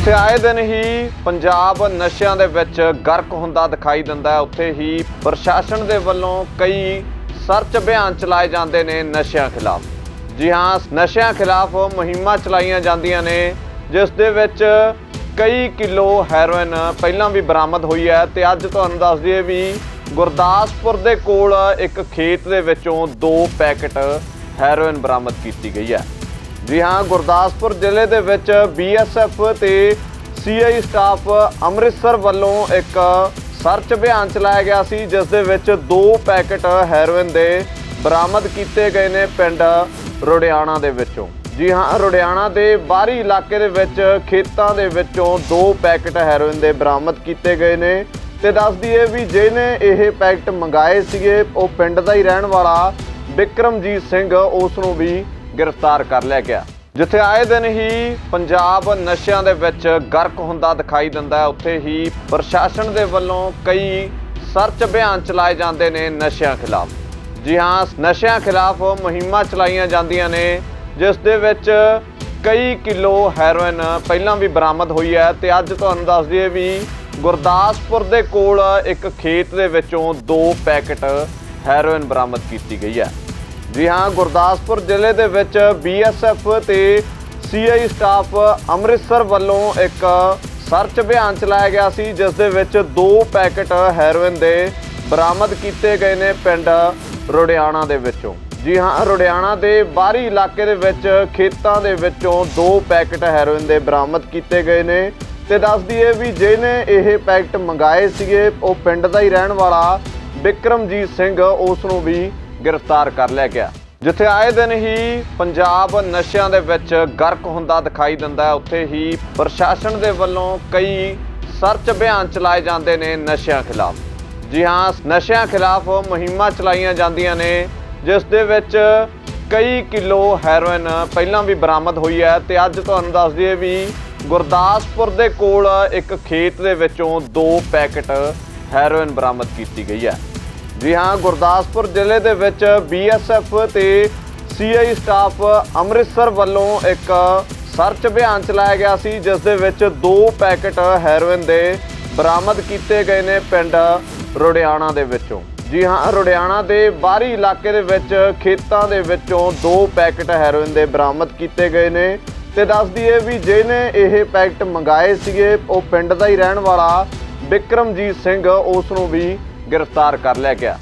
ਜਿੱਥੇ ਆਏ ਦਿਨ ਹੀ ਪੰਜਾਬ ਨਸ਼ਿਆਂ ਦੇ ਵਿੱਚ ਗਰਕ ਹੁੰਦਾ ਦਿਖਾਈ ਦਿੰਦਾ ਹੈ। ਉੱਥੇ ਹੀ ਪ੍ਰਸ਼ਾਸਨ ਦੇ ਵੱਲੋਂ ਕਈ ਸਰਚ ਅਭਿਆਨ ਚਲਾਏ ਜਾਂਦੇ ਨੇ ਨਸ਼ਿਆਂ ਖਿਲਾਫ। ਜੀ ਹਾਂ, ਨਸ਼ਿਆਂ ਖਿਲਾਫ ਮੁਹਿੰਮਾਂ ਚਲਾਈਆਂ ਜਾਂਦੀਆਂ ਨੇ, ਜਿਸ ਦੇ ਵਿੱਚ ਕਈ ਕਿਲੋ ਹੈਰੋਇਨ ਪਹਿਲਾਂ ਵੀ ਬਰਾਮਦ ਹੋਈ ਹੈ ਤੇ ਅੱਜ ਤੁਹਾਨੂੰ ਦੱਸ ਦਈਏ ਵੀ ਗੁਰਦਾਸਪੁਰ ਦੇ ਕੋਲ ਇੱਕ ਖੇਤ ਦੇ ਵਿੱਚੋਂ ਦੋ ਪੈਕਟ ਹੈਰੋਇਨ ਬਰਾਮਦ ਕੀਤੀ ਗਈ ਹੈ। ਜੀ ਹਾਂ, ਗੁਰਦਾਸਪੁਰ ਜ਼ਿਲ੍ਹੇ ਦੇ ਵਿੱਚ ਬੀਐਸਐਫ ਤੇ ਸੀਆਈ ਸਟਾਫ ਅੰਮ੍ਰਿਤਸਰ ਵੱਲੋਂ ਇੱਕ ਸਰਚ ਅਭਿਆਨ ਚਲਾਇਆ ਗਿਆ ਸੀ, ਜਿਸ ਦੇ ਵਿੱਚ ਦੋ ਪੈਕੇਟ ਹੈਰੋਇਨ ਦੇ ਬਰਾਮਦ ਕੀਤੇ ਗਏ ਨੇ ਪਿੰਡ ਰੁੜਿਆਣਾ ਦੇ ਵਿੱਚੋਂ। ਜੀ ਹਾਂ, ਰੁੜਿਆਣਾ ਦੇ ਬਾਹਰੀ ਇਲਾਕੇ ਦੇ ਵਿੱਚ ਖੇਤਾਂ ਦੇ ਵਿੱਚੋਂ ਦੋ ਪੈਕੇਟ ਹੈਰੋਇਨ ਦੇ ਬਰਾਮਦ ਕੀਤੇ ਗਏ ਨੇ। ਤੇ ਦੱਸ ਦਈਏ ਵੀ ਜਿਹਨੇ ਇਹ ਪੈਕਟ ਮੰਗਾਏ ਸੀਗੇ, ਉਹ ਪਿੰਡ ਦਾ ਹੀ ਰਹਿਣ ਵਾਲਾ ਵਿਕਰਮਜੀਤ ਸਿੰਘ, ਉਸ ਨੂੰ ਵੀ ਗ੍ਰਿਫਤਾਰ ਕਰ ਲਿਆ ਗਿਆ। ਜਿੱਥੇ ਆਏ ਦਿਨ ਹੀ ਪੰਜਾਬ ਨਸ਼ਿਆਂ ਦੇ ਵਿੱਚ ਗਰਕ ਹੁੰਦਾ ਦਿਖਾਈ ਦਿੰਦਾ ਉੱਥੇ ਹੀ ਪ੍ਰਸ਼ਾਸਨ ਦੇ ਵੱਲੋਂ ਕਈ ਸਰਚ ਅਭਿਆਨ ਚਲਾਏ ਜਾਂਦੇ ਨੇ ਨਸ਼ਿਆਂ ਖਿਲਾਫ। ਜੀ ਹਾਂ, ਨਸ਼ਿਆਂ ਖਿਲਾਫ ਮੁਹਿੰਮਾਂ ਚਲਾਈਆਂ ਜਾਂਦੀਆਂ ਨੇ, ਜਿਸ ਦੇ ਵਿੱਚ ਕਈ ਕਿਲੋ ਹੈਰੋਇਨ ਪਹਿਲਾਂ ਵੀ ਬਰਾਮਦ ਹੋਈ ਹੈ ਤੇ ਅੱਜ ਤੁਹਾਨੂੰ ਦੱਸ ਦਈਏ ਵੀ ਗੁਰਦਾਸਪੁਰ ਦੇ ਕੋਲ ਇੱਕ ਖੇਤ ਦੇ ਵਿੱਚੋਂ ਦੋ ਪੈਕਟ ਹੈਰੋਇਨ ਬਰਾਮਦ ਕੀਤੀ ਗਈ ਹੈ। ਜੀ ਹਾਂ, ਗੁਰਦਾਸਪੁਰ ਜ਼ਿਲ੍ਹੇ ਦੇ ਵਿੱਚ ਬੀਐਸਐਫ ਤੇ ਸੀਆਈ ਸਟਾਫ ਅੰਮ੍ਰਿਤਸਰ ਵੱਲੋਂ ਇੱਕ ਸਰਚ ਅਭਿਆਨ ਚਲਾਇਆ ਗਿਆ ਸੀ, ਜਿਸ ਦੇ ਵਿੱਚ ਦੋ ਪੈਕੇਟ ਹੈਰੋਇਨ ਦੇ ਬਰਾਮਦ ਕੀਤੇ ਗਏ ਨੇ ਪਿੰਡ ਰੁੜਿਆਣਾ ਦੇ ਵਿੱਚੋਂ। ਜੀ ਹਾਂ, ਰੁੜਿਆਣਾ ਦੇ ਬਾਹਰੀ ਇਲਾਕੇ ਦੇ ਵਿੱਚ ਖੇਤਾਂ ਦੇ ਵਿੱਚੋਂ ਦੋ ਪੈਕੇਟ ਹੈਰੋਇਨ ਦੇ ਬਰਾਮਦ ਕੀਤੇ ਗਏ ਨੇ। ਤੇ ਦੱਸ ਦਈਏ ਵੀ ਜਿਹਨੇ ਇਹ ਪੈਕਟ ਮੰਗਾਏ ਸੀਗੇ, ਉਹ ਪਿੰਡ ਦਾ ਹੀ ਰਹਿਣ ਵਾਲਾ ਵਿਕਰਮਜੀਤ ਸਿੰਘ, ਉਸ ਨੂੰ ਵੀ ਗ੍ਰਿਫਤਾਰ ਕਰ ਲਿਆ ਗਿਆ। ਜਿੱਥੇ ਆਏ ਦਿਨ ਹੀ ਪੰਜਾਬ ਨਸ਼ਿਆਂ ਦੇ ਵਿੱਚ ਗਰਕ ਹੁੰਦਾ ਦਿਖਾਈ ਦਿੰਦਾ ਹੈ। ਉੱਥੇ ਹੀ ਪ੍ਰਸ਼ਾਸਨ ਦੇ ਵੱਲੋਂ ਕਈ ਸਰਚ ਅਭਿਆਨ ਚਲਾਏ ਜਾਂਦੇ ਨੇ ਨਸ਼ਿਆਂ ਖਿਲਾਫ। ਜੀ ਹਾਂ, ਨਸ਼ਿਆਂ ਖਿਲਾਫ ਮੁਹਿੰਮਾਂ ਚਲਾਈਆਂ ਜਾਂਦੀਆਂ ਨੇ, ਜਿਸ ਦੇ ਵਿੱਚ ਕਈ ਕਿਲੋ ਹੈਰੋਇਨ ਪਹਿਲਾਂ ਵੀ ਬਰਾਮਦ ਹੋਈ ਹੈ ਤੇ ਅੱਜ ਤੁਹਾਨੂੰ ਦੱਸ ਦਈਏ ਵੀ ਗੁਰਦਾਸਪੁਰ ਦੇ ਕੋਲ ਇੱਕ ਖੇਤ ਦੇ ਵਿੱਚੋਂ ਦੋ ਪੈਕਟ ਹੈਰੋਇਨ ਬਰਾਮਦ ਕੀਤੀ ਗਈ ਹੈ। ਜੀ ਹਾਂ, ਗੁਰਦਾਸਪੁਰ ਜ਼ਿਲ੍ਹੇ ਦੇ ਵਿੱਚ ਬੀਐਸਐਫ ਤੇ ਸੀਆਈ ਸਟਾਫ ਅੰਮ੍ਰਿਤਸਰ ਵੱਲੋਂ ਇੱਕ ਸਰਚ ਅਭਿਆਨ ਚਲਾਇਆ ਗਿਆ ਸੀ, ਜਿਸ ਦੇ ਵਿੱਚ ਦੋ ਪੈਕੇਟ ਹੈਰੋਇਨ ਦੇ ਬਰਾਮਦ ਕੀਤੇ ਗਏ ਨੇ ਪਿੰਡ ਰੁੜਿਆਣਾ ਦੇ ਵਿੱਚੋਂ। ਜੀ ਹਾਂ, ਰੁੜਿਆਣਾ ਦੇ ਬਾਹਰੀ ਇਲਾਕੇ ਦੇ ਵਿੱਚ ਖੇਤਾਂ ਦੇ ਵਿੱਚੋਂ ਦੋ ਪੈਕੇਟ ਹੈਰੋਇਨ ਦੇ ਬਰਾਮਦ ਕੀਤੇ ਗਏ ਨੇ। ਤੇ ਦੱਸ ਦਈਏ ਵੀ ਜਿਹਨੇ ਇਹ ਪੈਕਟ ਮੰਗਾਏ ਸੀਗੇ, ਉਹ ਪਿੰਡ ਦਾ ਹੀ ਰਹਿਣ ਵਾਲਾ ਵਿਕਰਮਜੀਤ ਸਿੰਘ, ਉਸ ਨੂੰ ਵੀ ਗ੍ਰਿਫਤਾਰ ਕਰ ਲਿਆ ਗਿਆ।